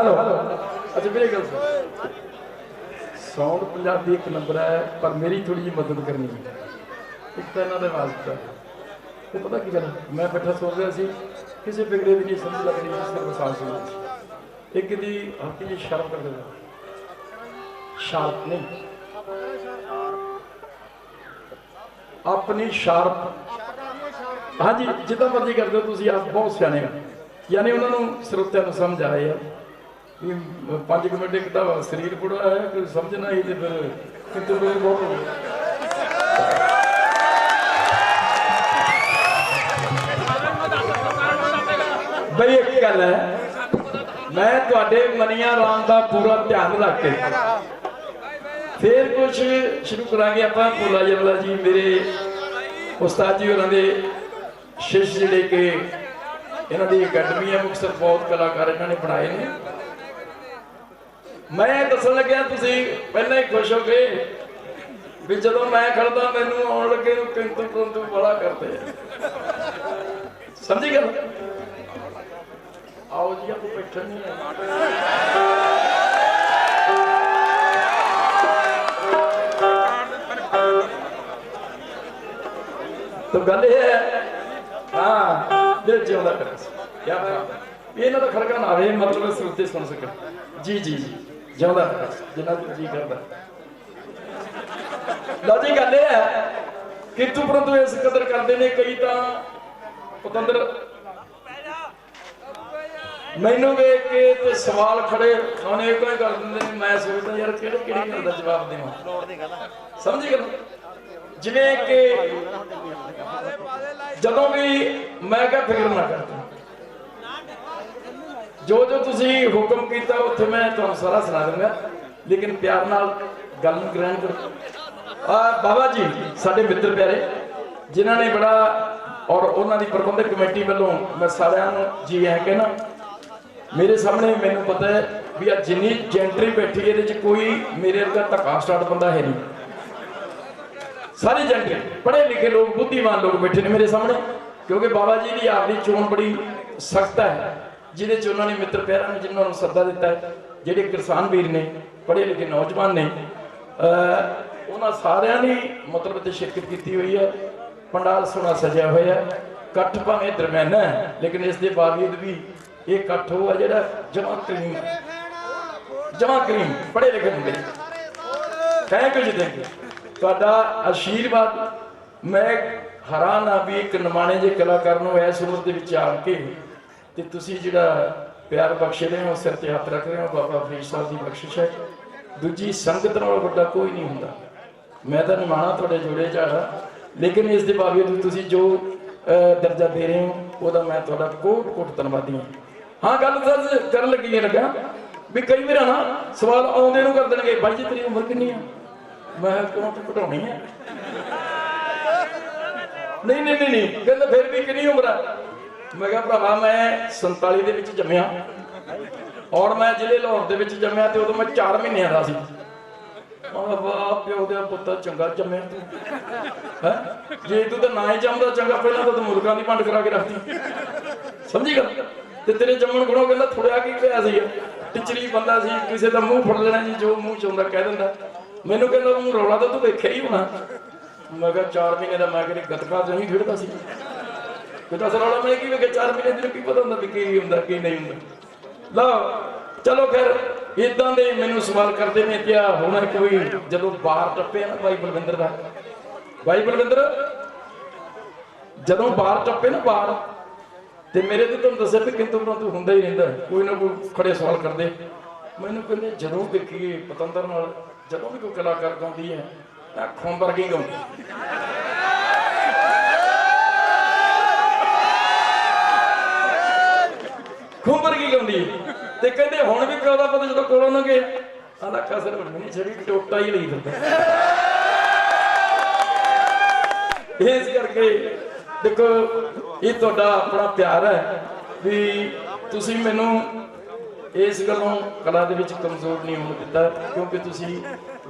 Hello. ਅੱਛਾ ਵੀਰੇ ਗੱਲ ਸਾਊਂਡ ਪੰਜਾਬੀ ਇੱਕ ਨੰਬਰ ਹੈ ਪਰ ਮੇਰੀ ਥੋੜੀ ਜਿਹੀ ਮਦਦ ਕਰਨੀ ਹੈ। ਇੱਕ ਤਾਂ ਇਹਨਾਂ ਦੇ ਵਾਸਤਾ ਤੇ ਪਤਾ ਕੀ ਗੱਲ? ਮੈਂ ਬੈਠਾ ਸੋਚ ਰਿਹਾ ਸੀ ਕਿਸੇ ਬਿਗੜੇ ਦੀ ਨਹੀਂ ਸਮਝ ਲੱਗ ਰਹੀ ਤਰ੍ਹਾਂ ਸਾਲ ਸੁਣ ਸੀ। ਇੱਕ ਦੀ ਹਲਕੀ ਜਿਹੀ ਸ਼ਰਮ ਕਰ ਦੇਣਾ ਸ਼ਾਰਪ ਨਹੀਂ। ਆਪਣੀ ਸ਼ਾਰਪ। ਹਾਂਜੀ ਜਿੱਦਾਂ ਮਰਜ਼ੀ ਕਰਦੇ ਹੋ ਤੁਸੀਂ ਆਪ ਬਹੁਤ ਸਿਆਣੇ ਹੋ। ਯਾਨੀ ਉਹਨਾਂ ਨੂੰ ਸਰੋਤਿਆਂ ਨੂੰ ਸਮਝ ਆਏ ਆ। ਵੀ 5 ਮਿੰਟ ਇੱਕ ਸਰੀਰ ਬੁੜਾ ਹੈ ਕੋਈ ਸਮਝਣਾ ਹੀ ਤੇ ਫਿਰ ਕਿਤੇ ਮੇਰੇ ਬਹੁਤ ਹੋ ਬਈ ਇੱਕ ਗੱਲ ਹੈ, ਮੈਂ ਤੁਹਾਡੇ ਮਨੀਆਂ ਰਾਮ ਦਾ ਪੂਰਾ ਧਿਆਨ ਰੱਖ ਕੇ ਫੇਰ ਕੁਝ ਸ਼ੁਰੂ ਕਰਾਂਗੇ ਆਪਾਂ, ਭੋਲਾ ਜਮਲਾ ਜੀ, ਮੇਰੇ ਉਸਤਾਦ ਜੀ ਹੋਰਾਂ ਦੇ ਸ਼ਿਸ਼ ਜਿਹੜੇ ਕਿ ਇਹਨਾਂ ਦੀ ਅਕੈਡਮੀ ਹੈ, ਮੁਕਤਸਰ ਬਹੁਤ ਕਲਾਕਾਰ ਇਹਨਾਂ ਨੇ ਬਣਾਏ ਨੇ। ਮੈਂ ਦੱਸਣ ਲੱਗਿਆ ਤੁਸੀਂ ਪਹਿਲਾਂ ਹੀ ਖੁਸ਼ ਹੋ ਗਏ ਵੀ ਜਦੋਂ ਮੈਂ ਖੜਦਾ, ਮੈਨੂੰ ਆਉਣ ਲੱਗੇ ਨੂੰ ਕਿੰਤੂ ਪਰੰਤੂ ਬੜਾ ਕਰਦੇ ਆ। ਸਮਝੀ ਗੱਲ? ਆਓ ਜੀ, ਆਪਾਂ ਬੈਠਣ ਨਹੀਂ ਤਾਂ ਗੱਲ ਇਹ ਹੈ, ਹਾਂ, ਦਿਲ ਜਿਉਂਦਾ ਕਰੇ। ਕੀ ਬਾਤ ਹੈ। ਇਹਨਾਂ ਦਾ ਖੜਕਾ ਨਾ ਆਵੇ, ਮਤਲਬ ਸਰੋਤੇ ਸੁਣ ਸਕਣ। ਜੀ ਜੀ ਜੀ। ਜਿਉਂਦਾ ਜਿੰਨਾ ਕੁ ਜੀ ਕਰਦਾ। ਲਓ ਜੀ ਗੱਲ ਇਹ ਹੈ ਕਿ ਤੂੰ ਪਰੰਤੂ ਇਸ ਕਦਰ ਕਰਦੇ ਨੇ ਕਈ ਤਾਂ ਪਤੰਦਰ। ਮੈਨੂੰ ਵੇਖ ਕੇ ਤੇ ਸਵਾਲ ਖੜੇ ਉਹਨੇ ਕੋਈ ਕਰ ਦਿੰਦੇ ਨੇ ਮੈਂ ਸੋਚਦਾ ਯਾਰ ਕਿਹੜੇ ਕਿਹੜੀ ਗੱਲ ਦਾ ਜਵਾਬ ਦੇਵਾਂ। ਸਮਝੀ ਗੱਲ? ਜਿਵੇਂ ਕਿ ਜਦੋਂ ਵੀ ਮੈਂ ਕਿਹਾ ਫਿਕਰ ਨਾ ਕਰ ਜੋ ਜੋ ਤੁਸੀਂ ਹੁਕਮ ਕੀਤਾ, ਉੱਥੇ ਮੈਂ ਤੁਹਾਨੂੰ ਸਾਰਾ ਸੁਣਾ ਦੂੰਗਾ ਲੇਕਿਨ ਪਿਆਰ ਨਾਲ ਗੱਲ ਨੂੰ ਗ੍ਰਹਿਣ ਕਰੋ। ਆ, ਬਾਬਾ ਜੀ, ਸਾਡੇ ਮਿੱਤਰ ਪਿਆਰੇ, ਜਿਨ੍ਹਾਂ ਨੇ ਬੜਾ ਔਰ ਉਹਨਾਂ ਦੀ ਪ੍ਰਬੰਧਕ ਕਮੇਟੀ ਵੱਲੋਂ ਮੈਂ ਸਾਰਿਆਂ ਨੂੰ ਜੀ ਹੈ ਕਿ ਨਾ ਮੇਰੇ ਸਾਹਮਣੇ ਮੈਨੂੰ ਪਤਾ ਹੈ ਵੀ ਆ ਜਿੰਨੀ ਜੈਂਟਰੀ ਬੈਠੀ ਇਹਦੇ ਚ ਕੋਈ ਮੇਰੇ ਵਰਗਾ ਧੱਕਾ ਸਟਾਰਟ ਬੰਦਾ ਹੈ ਨਹੀਂ। ਸਾਰੇ ਜੰਟੇ ਪੜ੍ਹੇ ਲਿਖੇ ਲੋਕ, ਬੁੱਧੀਮਾਨ ਲੋਕ ਬੈਠੇ ਨੇ ਮੇਰੇ ਸਾਹਮਣੇ, ਕਿਉਂਕਿ ਬਾਬਾ ਜੀ ਦੀ ਆਪਣੀ ਚੋਣ ਬੜੀ ਸਖਤ ਹੈ। ਜਿਹਦੇ ਚ ਉਹਨਾਂ ਨੇ ਮਿੱਤਰ ਪਿਆਰਾਂ ਨੂੰ ਜਿਨ੍ਹਾਂ ਨੂੰ ਸੱਦਾ ਦਿੱਤਾ ਹੈ, ਜਿਹੜੇ ਕਿਸਾਨ ਵੀਰ ਨੇ, ਪੜ੍ਹੇ ਲਿਖੇ ਨੌਜਵਾਨ ਨੇ ਉਹਨਾਂ ਸਾਰਿਆਂ ਨੇ ਮਤਲਬ ਤੇ ਸ਼ਿਰਕਤ ਕੀਤੀ ਹੋਈ ਹੈ, ਪੰਡਾਲ ਸੋਹਣਾ ਸਜਿਆ ਹੋਇਆ ਹੈ। ਇਕੱਠ ਭਾਵੇਂ ਦਰਮਿਆਨਾ ਹੈ, ਲੇਕਿਨ ਇਸ ਦੇ ਬਾਵਜੂਦ ਵੀ ਇਹ ਇਕੱਠ ਹੋਆ ਜਿਹੜਾ ਜਮਾ ਕਰੀਮ ਜਮਾ ਕਰੀਮ, ਪੜ੍ਹੇ ਲਿਖੇ ਹੁੰਦੇ ਥੈਂਕ ਯੂ ਜੀ, ਥੈਂਕ ਯੂ। ਤੁਹਾਡਾ ਆਸ਼ੀਰਵਾਦ ਮੈਂ ਹੈਰਾਨ ਆ ਵੀ ਇੱਕ ਨਮਾਣੇ ਜੇ ਕਲਾਕਾਰ ਨੂੰ ਐਸ ਉਮਰ ਦੇ ਵਿੱਚ ਆਣ ਕੇ ਤੇ ਤੁਸੀਂ ਜਿਹੜਾ ਪਿਆਰ ਬਖਸ਼ੇ ਰਹੇ ਹੋ, ਸਿਰ ਤੇ ਹੱਥ ਰੱਖ ਰਹੇ ਹੋ, ਬਾਬਾ ਫਰੀਦ ਸਾਹਿਬ ਦੀ ਬਖਸ਼ਿਸ਼ ਹੈ। ਦੂਜੀ, ਸੰਗਤ ਨਾਲ ਵੱਡਾ ਕੋਈ ਨਹੀਂ ਹੁੰਦਾ। ਮੈਂ ਤਾਂ ਨਿਮਾਣਾ ਤੁਹਾਡੇ ਜੋੜੇ ਝਾੜਾ ਲੇਕਿਨ ਇਸ ਦੇ ਬਾਵਜੂਦ ਤੁਸੀਂ ਜੋ ਦਰਜਾ ਦੇ ਰਹੇ ਹੋ, ਉਹਦਾ ਮੈਂ ਤੁਹਾਡਾ ਕੋਟ ਕੋਟ ਧੰਨਵਾਦੀ ਹਾਂ। ਹਾਂ, ਗੱਲ ਸਰ ਕਰਨ ਲੱਗੀ ਹੈ ਲੱਗਾ। ਵੀ ਕਈ ਵਾਰ ਨਾ ਸਵਾਲ ਆਉਂਦੇ ਨੂੰ ਕਰ ਦੇਣਗੇ, ਬਾਈ ਜੀ, ਤੇਰੀ ਉਮਰ ਕਿੰਨੀ ਆ? ਮੈਂ ਕਿਉਂ ਤੂੰ ਘਟਾਉਣੀ ਆ? ਨਹੀਂ ਨਹੀਂ ਨਹੀਂ ਕਹਿੰਦਾ ਫਿਰ ਵੀ ਕਿੰਨੀ ਉਮਰ ਆ? ਮੈਂ ਕਿਹਾ, ਭਰਾਵਾ, ਮੈਂ 47 ਦੇ ਵਿੱਚ ਜੰਮਿਆ ਔਰ ਮੈਂ ਜ਼ਿਲ੍ਹੇ ਲਾਹੌਰ ਦੇ ਵਿੱਚ ਜੰਮਿਆ ਤੇ ਉਦੋਂ ਮੈਂ 4 ਮਹੀਨਿਆਂ ਦਾ ਸੀ। ਵਾਹ, ਪਿਓ ਦੇ ਪੁੱਤ ਚੰਗਾ ਜੰਮਿਆ ਤੂੰ। ਹੈ? ਜੇ ਤੂੰ ਤਾਂ ਨਾ ਹੀ ਜੰਮਦਾ ਚੰਗਾ, ਪਹਿਲਾਂ ਤਾਂ ਤੂੰ ਮੁਰਗਾਂ ਦੀ ਪੰਡ ਕਰਾ ਕੇ ਰੱਖਦੀ ਸਮਝੀ ਗੱਲ? ਤੇ ਤੇਰੇ ਜੰਮਣ ਗੁਣੋਂ ਕਹਿੰਦਾ ਥੋੜਿਆ ਕੀ ਪਿਆ ਸੀ? ਟਿਚਰੀ ਬੰਦਾ ਸੀ, ਕਿਸੇ ਦਾ ਮੂੰਹ ਫੜ ਲੈਣਾ ਜੀ, ਜੋ ਮੂੰਹ ਚ ਆਉਂਦਾ ਕਹਿ ਦਿੰਦਾ। ਮੈਨੂੰ ਕਹਿੰਦਾ ਮੂੰਹ ਰੌਲਾ ਤਾਂ ਤੂੰ ਵੇਖਿਆ ਹੀ ਹੋਣਾ। ਮੈਂ ਕਿਹਾ 4 ਮਹੀਨੇ ਦਾ ਮੈਂ ਕਿਹਾ ਗੱਤਕਾ ਨਹੀਂ ਖੇਡਦਾ ਸੀ। ਕਿਤਾ ਰੌਲਾ ਮੈਂ ਕੀ ਵੇਖਿਆ 4 ਮਹੀਨੇ ਦੀ ਕੀ ਪਤਾ ਹੁੰਦਾ ਵੀ ਕੀ ਹੁੰਦਾ, ਕੀ ਨਹੀਂ ਹੁੰਦਾ। ਲਓ, ਚਲੋ ਫਿਰ ਇਦਾਂ ਦੇ ਮੈਨੂੰ ਸਵਾਲ ਕਰਦੇ ਨੇ ਕਿ ਆ ਹੁਣ ਕੋਈ ਜਦੋਂ ਬਾਹਰ ਟੱਪੇ ਨਾ ਭਾਈ ਬਲਵਿੰਦਰ ਦਾ। ਭਾਈ ਬਲਵਿੰਦਰ, ਜਦੋਂ ਬਾਹਰ ਟੱਪੇ ਨਾ ਬਾਹਰ, ਤੇ ਮੇਰੇ ਤੇ ਤੁਹਾਨੂੰ ਦੱਸਿਆ ਵੀ ਕਿੰਤੂ ਪਰੰਤੂ ਹੁੰਦਾ ਹੀ ਰਹਿੰਦਾ, ਕੋਈ ਨਾ ਕੋਈ ਖੜੇ ਸਵਾਲ ਕਰਦੇ। ਮੈਨੂੰ ਕਹਿੰਦੇ, ਜਦੋਂ ਦੇਖੀਏ ਪਤੰਦਰ ਨਾਲ, ਜਦੋਂ ਵੀ ਕੋਈ ਕਲਾਕਾਰ ਗਾਉਂਦੀ ਹੈ ਤਾਂ ਖੁੰਬਰ ਕੀ ਗਾਉਂਦੀ ਖੁੰਬਰ ਕੀ ਗਾਉਂਦੀ ਹੈ ਤੇ ਕਹਿੰਦੇ ਹੁਣ ਵੀ ਪਿਓ ਦਾ ਪਤਾ ਜਦੋਂ ਕੋਲੋਂ ਨਾ ਗਏ। ਕਸਰ ਨਹੀਂ ਛੜੀ ਟੋਟਾ ਹੀ ਲਈ ਫਿਰਦਾ। ਇਸ ਕਰਕੇ ਦੇਖੋ, ਇਹ ਤੁਹਾਡਾ ਆਪਣਾ ਪਿਆਰ ਹੈ ਵੀ ਤੁਸੀਂ ਮੈਨੂੰ ਇਸ ਗੱਲੋਂ ਕਲਾ ਦੇ ਵਿੱਚ ਕਮਜ਼ੋਰ ਨਹੀਂ ਹੋਣ ਦਿੱਤਾ, ਕਿਉਂਕਿ ਤੁਸੀਂ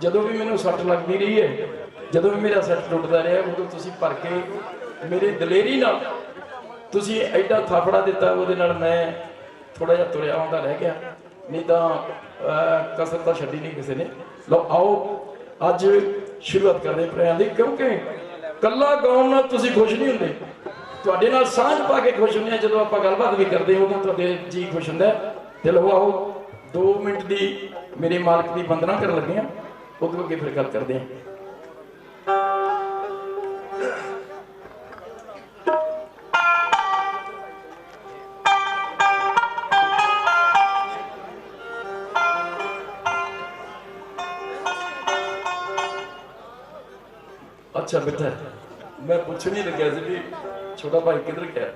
ਜਦੋਂ ਵੀ ਮੈਨੂੰ ਸੱਟ ਲੱਗਦੀ ਰਹੀ ਹੈ, ਜਦੋਂ ਵੀ ਮੇਰਾ ਸੱਟ ਟੁੱਟਦਾ ਰਿਹਾ, ਉਦੋਂ ਤੁਸੀਂ ਭਰ ਕੇ ਮੇਰੇ ਦਲੇਰੀ ਨਾਲ ਤੁਸੀਂ ਐਡਾ ਥਾਪੜਾ ਦਿੱਤਾ, ਉਹਦੇ ਨਾਲ ਮੈਂ ਥੋੜਾ ਜਿਹਾ ਤੁਰਿਆ ਆਉਂਦਾ ਰਹਿ ਗਿਆ। ਨਹੀਂ ਤਾਂ ਕਸਰ ਤਾਂ ਛੱਡੀ ਨਹੀਂ ਕਿਸੇ ਨੇ। ਲਓ, ਆਓ, ਅੱਜ ਸ਼ੁਰੂਆਤ ਕਰਦੇ ਹਾਂ ਦੀ, ਕਿਉਂਕਿ ਕੱਲਾ ਗਾਉਣ ਨਾਲ ਤੁਸੀਂ ਖੁਸ਼ ਨਹੀਂ ਹੁੰਦੇ। ਤੁਹਾਡੇ ਨਾਲ ਸਾਂਝ ਪਾ ਕੇ ਖੁਸ਼ ਹੁੰਦੇ ਆ ਜਦੋਂ ਆਪਾਂ ਗੱਲਬਾਤ ਵੀ ਕਰਦੇ ਹਾਂ, ਉਦੋਂ ਤੁਹਾਡੇ ਜੀ ਖੁਸ਼ ਹੁੰਦਾ ਤੇ ਲਓ, ਆਓ 2 ਮਿੰਟ ਦੀ ਮੇਰੇ ਮਾਲਕ ਦੀ ਵੰਦਨਾ ਕਰਨ ਲੱਗੇ ਆ ਉਦੋਂ ਅੱਗੇ ਫਿਰ ਗੱਲ ਕਰਦੇ ਹਾਂ। ਅੱਛਾ ਬੇਟਾ ਮੈਂ ਪੁੱਛਣ ਹੀ ਲੱਗਿਆ ਸੀ ਵੀ ਛੋਟਾ ਭਾਈ ਕਿੱਧਰ ਗਿਆ?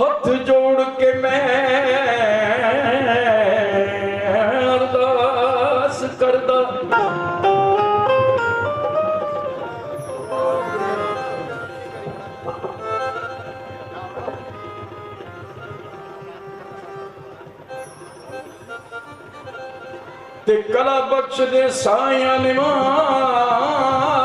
ਹੱਥ ਜੋੜ ਕੇ ਮੈਂ ਅਰਦਾਸ ਕਰਦਾ। ਤੇ ਕਲਾ ਬਖਸ਼ ਦੇ ਸਾਇਆਂ ਨਿਮਾਣਿਆਂ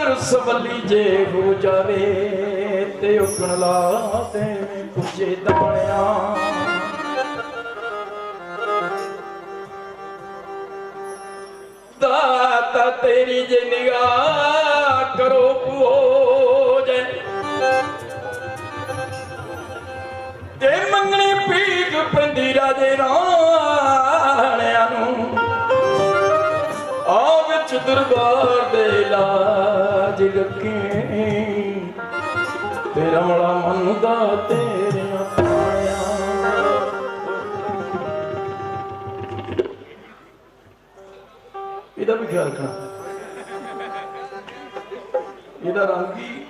ਤੇਰੀ ਨਜ਼ਰ ਜੇ ਹੋ ਜਾਵੇ ਤੇ ਉਗਣ ਲਾ ਤੇ ਕੁਝੇ ਦਾਣਿਆਂ ਦਾਤਾ ਤੇਰੀ ਜੇ ਨਿਗਾਹ ਕਰੋ ਹੋ ਜਾਏ ਤੇ ਮੰਗਣੀ ਪੀਕ ਪੈਂਦੀ ਰਾਜੇ ਰਾਣਿਆਂ ਨੂੰ ਆ ਵਿੱਚ ਦਰਬਾਰ ਦੇ ਲਾਜ ਰੱਖੇ ਤੇਰਾ ਮਲਾ ਮੰਨਦਾ ਤੇਰੀਆਂ ਪਾਇਆ। ਇਹਦਾ ਵੀ ਖਿਆਲ ਰੱਖਣਾ ਇਹਦਾ ਰੰਗ ਹੀ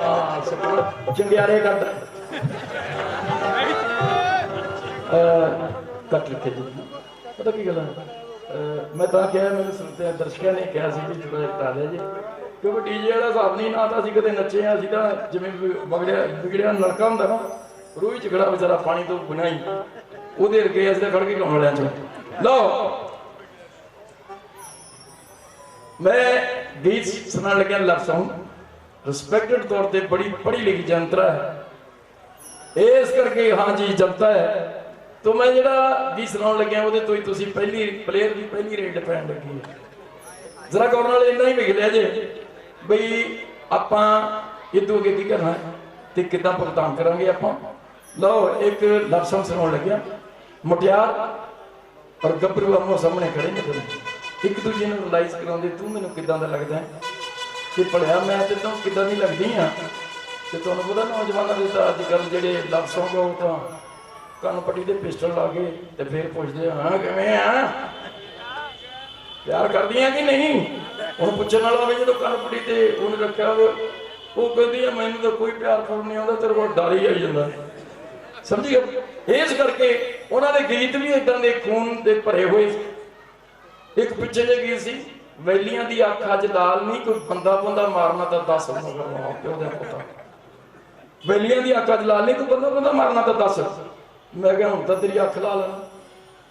ਆ ਸਪਨਾ ਜੰਗਿਆਰੇ ਕਰਦਾ। ਕੱਟ ਲਿਖੇ ਜੀ। ਪਤਾ ਕੀ ਗੱਲ ਹੈ? ਮੈਂ ਤਾਂ ਕਿਹਾ, ਮੈਨੂੰ ਸੁਣਦੇ ਦਰਸ਼ਕਾਂ ਨੇ ਕਿਹਾ ਸੀ ਵੀ ਥੋੜਾ ਜਿਹਾ ਲਿਆ ਜੀ। ਕਿਉਂਕਿ ਡੀਜੇ ਵਾਲਾ ਹਿਸਾਬ ਨਹੀਂ, ਨਾ ਤਾਂ ਅਸੀਂ ਕਦੇ ਨੱਚੇ ਆ, ਅਸੀਂ ਤਾਂ ਜਿਵੇਂ ਬਗੜਿਆ ਵਿਗੜਿਆ ਲੜਕਾ ਹੁੰਦਾ ਨਾ ਰੂਹੀ ਚ ਵਿਚਾਰਾ ਪਾਣੀ ਤੋਂ ਬਿਨਾਂ ਹੀ। ਉਹਦੇ ਵਰਗੇ ਅਸੀਂ ਤਾਂ ਖੜ ਕੇ ਗਾਉਣ ਵਾਲਿਆਂ ਚ। ਲਓ। ਮੈਂ ਗੀਤ ਸੁਣਾਉਣ ਲੱਗਿਆ ਲਵ Song ਰਿਸਪੈਕਟਡ ਤੌਰ ਤੇ ਬੜੀ ਪੜ੍ਹੀ ਲਿਖੀ ਜਨਤਾ ਹੈ। ਇਸ ਕਰਕੇ ਹਾਂ ਜੀ ਜਨਤਾ ਹੈ। ਤੋ ਮੈਂ ਜਿਹੜਾ ਵੀ ਸੁਣਾਉਣ ਲੱਗਿਆ ਉਹਦੇ ਤੋਂ ਹੀ ਤੁਸੀਂ ਪਹਿਲੀ ਪਲੇਅਰ ਦੀ ਪਹਿਲੀ ਰੇਟ ਪੈਣ ਲੱਗੀ ਹੈ। ਜ਼ਰਾ ਕਰਨ ਵਾਲੇ ਇੰਨਾ ਹੀ ਵਿਖ ਲਿਆ ਜੇ ਬਈ ਆਪਾਂ ਇਦੋਂ ਅੱਗੇ ਕੀ ਕਰਨਾ ਹੈ ਤੇ ਕਿੱਦਾਂ ਭੁਗਤਾਨ ਕਰਾਂਗੇ ਆਪਾਂ। ਲਓ, ਇੱਕ ਲਵ ਸੁਣਾਉਣ ਲੱਗਿਆ। ਮੁਟਿਆਰ ਔਰ ਗੱਭਰੂ ਆਮੋ ਸਾਹਮਣੇ ਖੜੇ ਨੇ ਦੋਨੇ ਇੱਕ ਦੂਜੇ ਨੂੰ ਰਿਲਾਈਜ਼ ਕਰਾਉਂਦੇ, ਤੂੰ ਮੈਨੂੰ ਕਿੱਦਾਂ ਦਾ ਲੱਗਦਾ ਹੈ? ਕਿ ਭਲਿਆ, ਮੈਂ ਤੇ ਤੂੰ ਕਿੱਦਾਂ ਦੀ ਲੱਗਦੀ ਆ ਤੇ ਤੁਹਾਨੂੰ ਪਤਾ ਨੌਜਵਾਨਾਂ ਦੇ ਤਾਂ ਅੱਜ ਕੱਲ ਜਿਹੜੇ ਲਵ Song ਉਹ ਤਾਂ ਕੰਨ ਪੱਟੀ ਦੇ ਪਿਸਟਲ ਲਾ ਕੇ ਤੇ ਫਿਰ ਪੁੱਛਦੇ ਹਾਂ, ਕਿਵੇਂ ਆ? ਪਿਆਰ ਕਰਦੀਆਂ ਕਿ ਨਹੀਂ? ਹੁਣ ਪੁੱਛਣ ਵਾਲਾ ਹੋਵੇ ਜਦੋਂ ਕੰਨ ਪੱਟੀ ਤੇ ਉਹਨੇ ਰੱਖਿਆ ਹੋਵੇ, ਉਹ ਕਹਿੰਦੀ ਆ, ਮੈਨੂੰ ਤਾਂ ਕੋਈ ਪਿਆਰ ਫੁਰ ਨਹੀਂ ਆਉਂਦਾ, ਤੇਰੇ ਕੋਲ ਡਰ ਹੀ ਆਈ ਜਾਂਦਾ। ਸਮਝੀ ਇਸ ਕਰਕੇ ਉਹਨਾਂ ਦੇ ਗੀਤ ਵੀ ਇਦਾਂ ਦੇ ਖੂਨ ਦੇ ਭਰੇ ਹੋਏ ਸੀ। ਇੱਕ ਪਿੱਛੇ ਜੇ ਗੀਤ ਸੀ, ਵੈਲੀਆਂ ਦੀ ਅੱਖ ਅੱਜ ਲਾਲ ਨਹੀਂ, ਕੋਈ ਬੰਦਾ ਬੰਦਾ ਮਾਰਨਾ ਤਾਂ ਦੱਸ ਮਗਰ ਮਾਂ ਪਿਓ ਦਾ ਪੁੱਤਾ। ਵੈਲੀਆਂ ਦੀ ਅੱਖ ਅੱਜ ਲਾਲ ਨਹੀਂ, ਕੋਈ ਬੰਦਾ ਬੰਦਾ ਮਾਰਨਾ ਤਾਂ ਦੱਸ। ਮੈਂ ਕਿਹਾ, ਹੁਣ ਤਾਂ ਤੇਰੀ ਅੱਖ ਲਾ ਆ।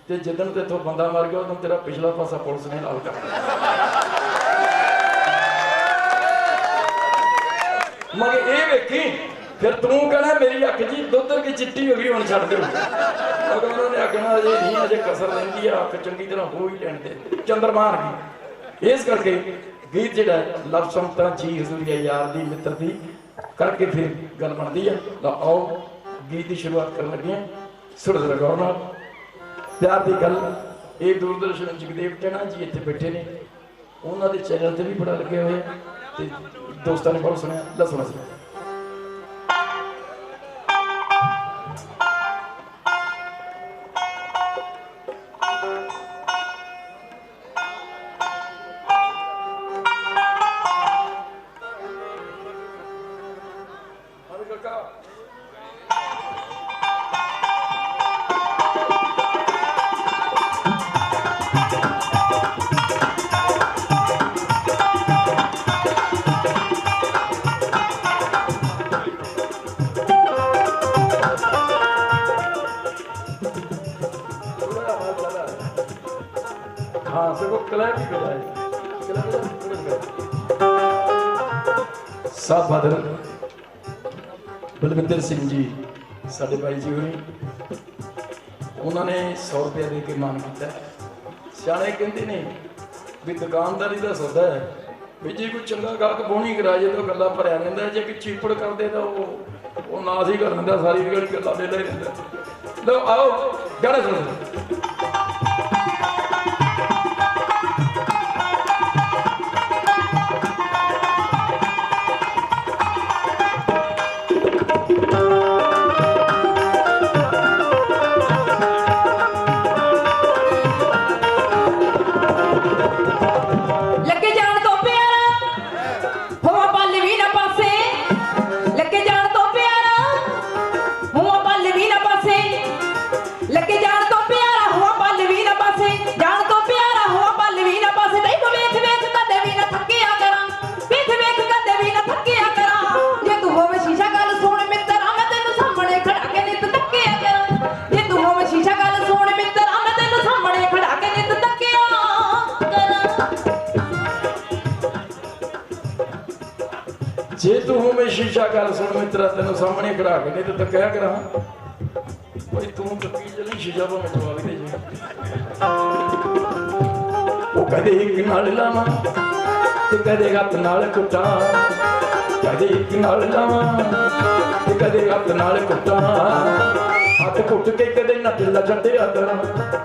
ਤੇ ਜਿੱਦਣ ਤੇ ਬੰਦਾ ਮਰ ਗਿਆ, ਉਦੋਂ ਤੇਰਾ ਪਿਛਲਾ ਪਾਸਾ ਪੁਲਿਸ ਨੇ ਲਾਲ ਕਰ ਮਗਰ ਇਹ ਵੇਖੀ, ਫਿਰ ਤੂੰ ਕਹਣਾ, ਮੇਰੀ ਅੱਖ ਜੀ, ਦੁੱਧ ਕੀ ਚਿੱਟੀ ਹੋ ਗਈ, ਹੁਣ ਛੱਡ ਦਿਓ। ਮਗਰ ਉਹਨਾਂ ਨੇ ਆਖਣਾ, ਅਜੇ ਨਹੀਂ, ਅਜੇ ਕਸਰ ਰਹਿੰਦੀ ਆ, ਅੱਖ ਚੰਗੀ ਤਰ੍ਹਾਂ ਹੋ ਹੀ ਲੈਣ ਦੇ। ਚੰਦਰਮਾਨ ਗਈ ਇਸ ਕਰਕੇ ਗੀਤ ਜਿਹੜਾ ਲਵ ਸੰਤਾਂ ਜੀ ਹਜ਼ੂਰੀ ਯਾਰ ਦੀ, ਮਿੱਤਰ ਦੀ, ਕਰਕੇ ਫਿਰ ਗੱਲ ਬਣਦੀ ਆ। ਤਾਂ ਆਓ, ਗੀਤ ਦੀ ਸ਼ੁਰੂਆਤ ਕਰਨ ਲੱਗੇ ਹਾਂ ਸੁਰ ਜ਼ਰਾ ਪਿਆਰ ਦੀ ਗੱਲ, ਇਹ ਦੂਰਦਰਸ਼ਨ ਜਗਦੇਵ ਟਣਾ ਜੀ ਇੱਥੇ ਬੈਠੇ ਨੇ। ਉਹਨਾਂ ਦੇ ਚੈਨਲ ਤੇ ਵੀ ਬੜਾ ਲੱਗੇ ਹੋਏ ਆ। ਤੇ ਦੋਸਤਾਂ ਨੇ ਬਹੁਤ ਸੁਣਿਆ, ਦੱਸਣਾ ਸੁਣਾ ਸੀ। ਸਾਹਿਬ ਬਹਾਦਰ ਬਲਵਿੰਦਰ ਸਿੰਘ ਜੀ, ਸਾਡੇ ਭਾਈ ਜੀ ਹੋਣੀ, ਉਹਨਾਂ ਨੇ 100 ਰੁਪਏ ਦੇ ਕੇ ਮਾਨ ਕੀਤਾ ਸਿਆਣੇ ਕਹਿੰਦੇ ਨੇ ਵੀ ਦੁਕਾਨਦਾਰੀ ਦਾ ਸੌਦਾ ਹੈ, ਵੀ ਜੇ ਕੋਈ ਚੰਗਾ ਗਾਹਕ ਬੋਣੀ ਕਰਾਜੇ ਤਾਂ ਗੱਲਾਂ ਭਰਿਆ ਰਹਿੰਦਾ ਜੇ ਕਿ ਚੀਪੜ ਕਰਦੇ ਤਾਂ ਉਹ ਉਹ ਨਾਸ ਹੀ ਕਰ ਦਿੰਦਾ, ਸਾਰੀ ਜਿਹੜੀ ਗੱਲਾਂ ਵੇਲੇ ਰਹਿੰਦਾ ਲਓ ਆਓ ਗੜੇ ਸੁਣੋ। ਸ਼ੀਸ਼ਾ ਗੱਲ ਸੁਣ ਮਿੱਤਰਾ ਤੈਨੂੰ ਸਾਹਮਣੇ ਖੜਾ ਕੇ, ਨਹੀਂ ਤੇ ਤੱਕਿਆ ਕਰਾਂ ਓਏ ਤੂੰ ਤੱਕੀ ਜਲੀ ਸ਼ੀਸ਼ਾ ਤੋਂ ਮਿਟਵਾ ਵੀ ਦੇ ਜੀ ਉਹ ਕਦੇ ਇੱਕ ਨਾਲ ਲਾਵਾਂ, ਤੇ ਕਦੇ ਹੱਥ ਨਾਲ ਕੁੱਟਾਂ, ਕਦੇ ਇੱਕ ਨਾਲ ਲਾਵਾਂ, ਤੇ ਕਦੇ ਹੱਥ ਨਾਲ ਕੁੱਟਾਂ। ਹੱਥ ਕੁੱਟ ਕੇ ਕਦੇ ਨਾ ਢਿੱਲਾ ਛੱਡਿਆ ਕਰਾਂ।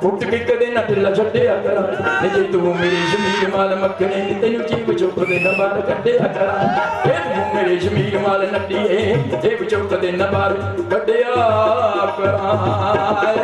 ਕੁੱਟ ਕੇ ਕਦੇ ਨਾ ਢਿੱਲਾ ਛੱਡਿਆ ਕਰਾਂ। ਤੇ ਜੇ ਤੂੰ ਮੇਰੀ ਜ਼ਮੀਰ ਮਾਲ ਮੱਖਣੇ ਤੇ ਤੈਨੂੰ ਜੀਵ ਚੁੱਪ ਦੇ ਨਾ ਬਾਹਰ ਕੱਢਿਆ ਕਰਾਂ। ਇਹ ਤੂੰ ਮੇਰੀ ਜ਼ਮੀਰ ਮਾਲ ਨੱਡੀਏ ਜੀਵ ਚੁੱਪ ਦੇ ਨਾ ਬਾਹਰ ਕੱਢਿਆ ਕਰਾਂ।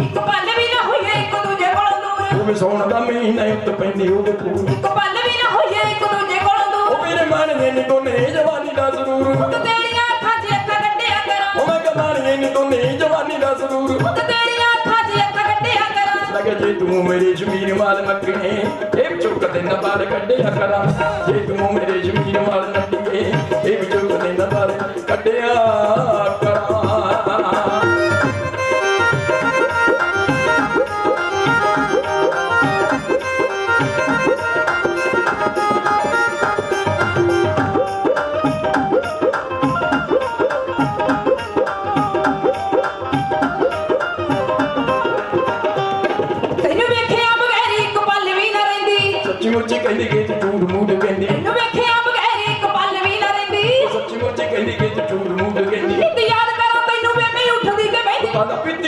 ਹੋਵੇ ਪੂਰ ਇੱਕ ਪਲ ਵੀ ਨਾ ਹੋਈਏ ਇੱਕ ਦੂਜੇ ਕੋਲੋਂ ਦੂਰ। ਹੋਵੇ ਸੌਣ ਦਾ ਮਹੀਨਾ ਉੱਤ ਪੈਂਦੀ ਹੋਵੇ ਪੂਰ ਇੱਕ ਪਲ ਵੀ ਨਾ ਹੋਈਏ ਇੱਕ ਦੂਜੇ ਕੋਲੋਂ ਦੂਰ। ਉਹ ਮੇਰੇ ਮਨ ਦੇ ਨੀ ਦੋਨੇ ਜਵਾਨੀ ਦਾ ਜ਼ਰੂਰ। ਤੇ ਤੇਰੀਆਂ ਅੱਖਾਂ 'ਚ ਅੱਖਾਂ ਕੱਢਿਆ ਕਰਾਂ। ਉਹ ਮੈਂ ਕਮਾਣੀ ਨੀ ਦੋਨੇ ਜਵਾਨੀ ਦਾ ਜ਼ਰੂਰ। ਤੇ ਤੇਰੀਆਂ ਅੱਖਾਂ 'ਚ ਅੱਖਾਂ ਕੱਢਿਆ ਕਰਾਂ। ਲਗੇ ਜੇ ਤੂੰ ਮੇਰੀ ਜ਼ਮੀਨ ਮਾਲ ਮੱਕਣੇ ਇਹ ਚੁੱਕ ਦੇ ਨਾ ਬਾਹਰ ਕੱਢਿਆ ਕਰਾਂ। ਜੇ ਤੂੰ ਮੇਰੇ ਜ਼ਮੀਨ ਮਾਲ ਨੱਡੀਏ ਇਹ ਚੁੱਕ ਦੇ ਨਾ ਬਾਹਰ ਕੱਢਿਆ ਕਰਾਂ।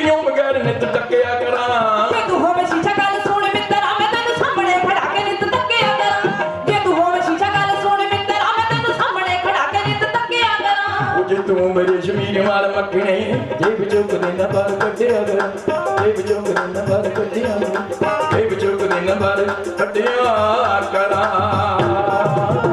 ਕਿਉਂ ਬਗੈਰ ਨਿਤ ਤੱਕਿਆ ਕਰਾਂ? ਜੇ ਤੂੰ ਹੋਵੇਂ ਸ਼ੀਸ਼ਾ ਗੱਲ ਸੁਣ ਮਿੱਤਰਾ ਮੈਂ ਤੈਨੂੰ ਸਾਹਮਣੇ ਖੜਾ ਕੇ ਨਿਤ ਤੱਕਿਆ ਕਰਾਂ। ਜੇ ਤੂੰ ਹੋਵੇਂ ਸ਼ੀਸ਼ਾ ਗੱਲ ਸੁਣ ਮਿੱਤਰਾ ਮੈਂ ਤੈਨੂੰ ਸਾਹਮਣੇ ਖੜਾ ਕੇ ਨਿਤ ਤੱਕਿਆ ਕਰਾਂ। ਉਹ ਜੇ ਤੂੰ ਮੇਰੇ ਸ਼ਮੀਰ ਮਾਰ ਮੱਖਣੇ ਜੇ ਵਿਚੋਕ ਦੇ ਨਾ ਬਾਰ ਕੱਢਿਆ ਕਰ। ਜੇ ਵਿਚੋਕ ਦੇ ਨਾ ਬਾਰ ਕੱਢਿਆ ਜੇ ਵਿਚੋਕ ਦੇ ਨਾ ਬਾਰ ਕੱਢਿਆ ਕਰਾਂ।